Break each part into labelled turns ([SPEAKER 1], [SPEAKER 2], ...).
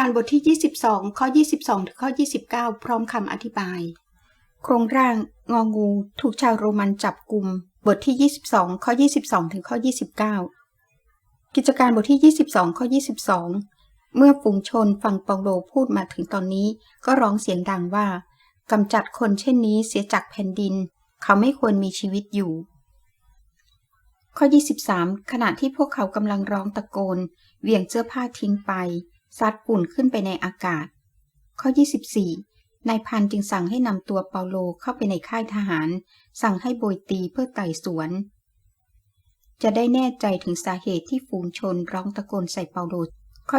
[SPEAKER 1] การบทที่ 22 ข้อ 22 ถึงข้อ 29 พร้อมคำอธิบาย โครงร่างงองู ถูกชาวโรมันจับกลุ่มบทที่ 22 ข้อ 22 ถึงข้อ 29 กิจการบทที่ 22 ข้อ 22 เมื่อฝูงชนฟังเปาโลพูดมาถึงตอนนี้ก็ร้องเสียงดังว่ากำจัดคนเช่นนี้เสียจากแผ่นดิน เขาไม่ควรมีชีวิตอยู่ ข้อ 23 ขณะที่พวกเขากำลังร้องตะโกน เหวี่ยงเสื้อผ้าทิ้งไป ซัดฝุ่นขึ้นไปในอากาศ ข้อ 24 นายพันจึงสั่งให้นำตัวเปาโลเข้าไปในค่ายทหาร สั่งให้โบยตีเพื่อไต่สวน จะได้แน่ใจถึงสาเหตุที่ฝูงชนร้องตะโกนใส่เปาโล ข้อ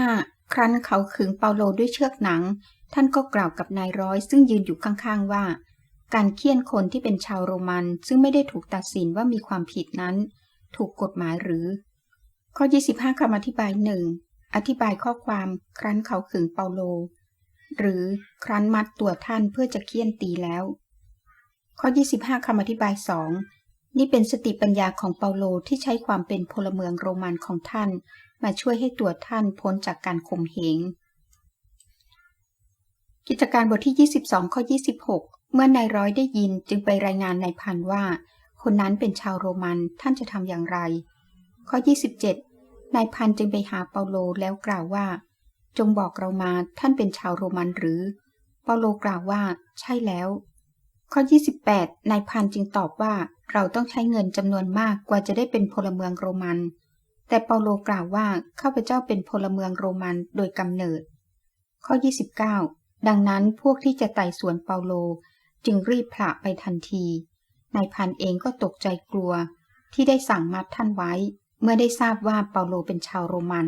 [SPEAKER 1] 25 ครั้นเขาขึงเปาโลด้วยเชือกหนัง ท่านก็กล่าวกับนายร้อยซึ่งยืนอยู่ข้างๆว่า การเคี่ยนคนที่เป็นชาวโรมันซึ่งไม่ได้ถูกตัดสินว่ามีความผิดนั้น ถูกกฎหมายหรือ ข้อ 25คำอธิบายหนึ่ง อธิบายข้อความครั้นเขาขึงเปาโล หรือครั้นมัดตัวท่านเพื่อจะเคี่ยนตีแล้ว ข้อ 25คำอธิบายสองนี่เป็นสติปัญญาของเปาโลที่ใช้ความเป็นพลเมืองโรมันของท่าน มาช่วยให้ตัวท่านพ้นจากการข่มเหงกิจการบทที่ 22 ข้อ 26 เมื่อนายร้อยได้ยินจึงไปรายงานนายพันว่า คนนั้นเป็นชาวโรมันท่านจะทำอย่างไร ข้อ 27 นายพันจึงไปหาเปาโลแล้วกล่าวว่า จงบอกเรามาท่านเป็นชาวโรมันหรือ เปาโลกล่าวว่า ใช่แล้ว ข้อ 28นายพันจึงตอบว่าเราต้องใช้เงินจำนวนมากกว่าจะได้เป็นพลเมืองโรมัน แต่เปาโลกล่าวว่าข้าพเจ้าเป็นพลเมืองโรมันโดยกำเนิด ข้อ 29 ดังนั้นพวกที่จะไต่สวนเปาโลจึงรีบผละไปทันทีนายพันเองก็ตกใจกลัวที่ได้สั่งมัดท่านไว้ เมื่อได้ทราบว่าเปาโลเป็นชาวโรมัน